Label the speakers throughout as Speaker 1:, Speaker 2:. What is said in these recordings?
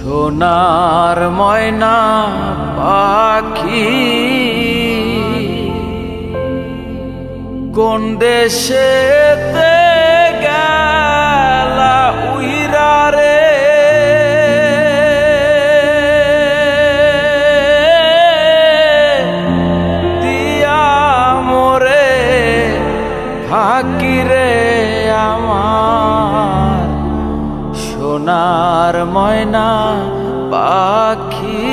Speaker 1: সোনার ময়না পাখি। কোন দেশেতে সোনার ময়না পাখি।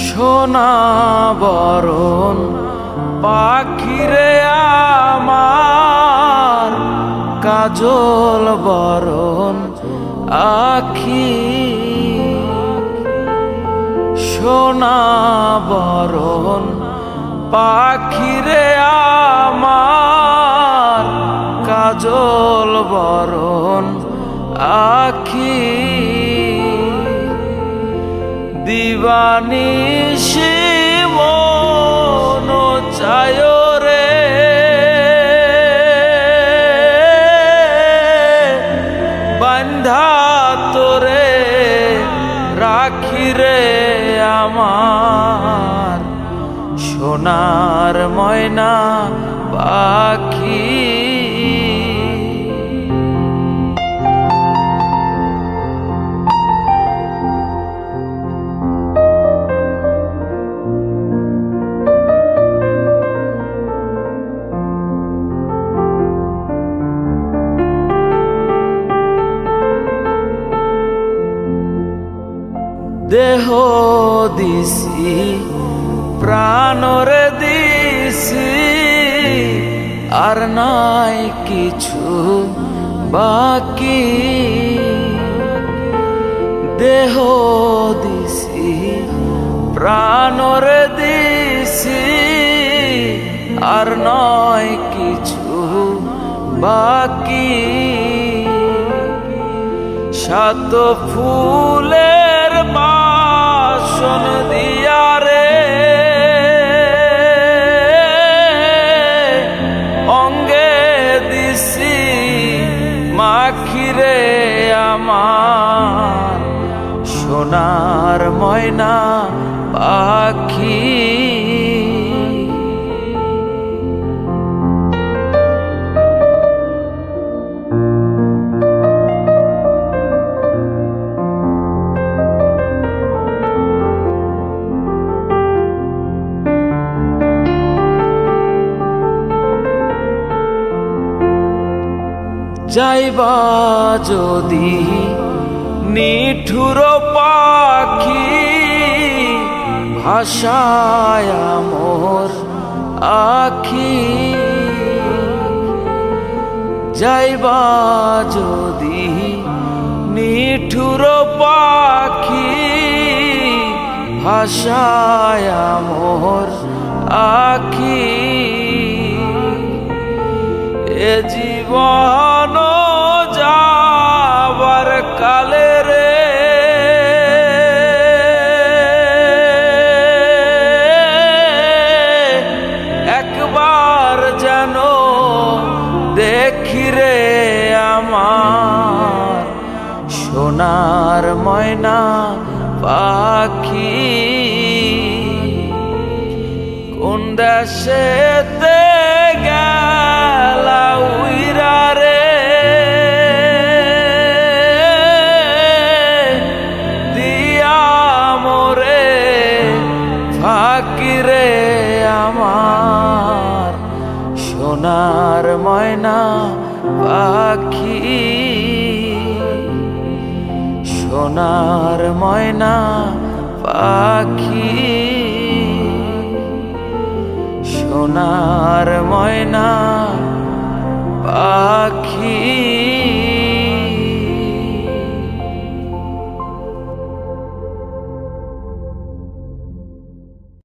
Speaker 1: সোনা বরণ পাখিরে আমার কাজল বরণ আখি। সোনা বরণ পাখিরে আমার কাজল বরণ আখি দিবানি শিমন চায় রে। বান্ধা তোরে রাখি রে আমার সোনার ময়না পাখি দেহ দিছি, প্রাণরে দিছি। আর নাই কিছু বাকি। দেহ দিছি, প্রাণরে দিছি। আর নয় কিছু বাকি। সাত ফুলের বাসন দিয়া রে। অঙ্গে দিছি মাখিরে আমার। সোনার ময়না পাখি যাইবা যদি নিঠুর পাখি ভাষায় মোর আখি। যাইবা যদি নিঠুর পাখি ভাষায় মোর আখি। এ জীবন যাবার কালে রে। একবার যেন দেখি রে আমার সোনার ময়না পাখি। কোন দেশেতে সোনার ময়না পাখি। সোনার ময়না পাখি। সোনার ময়না পা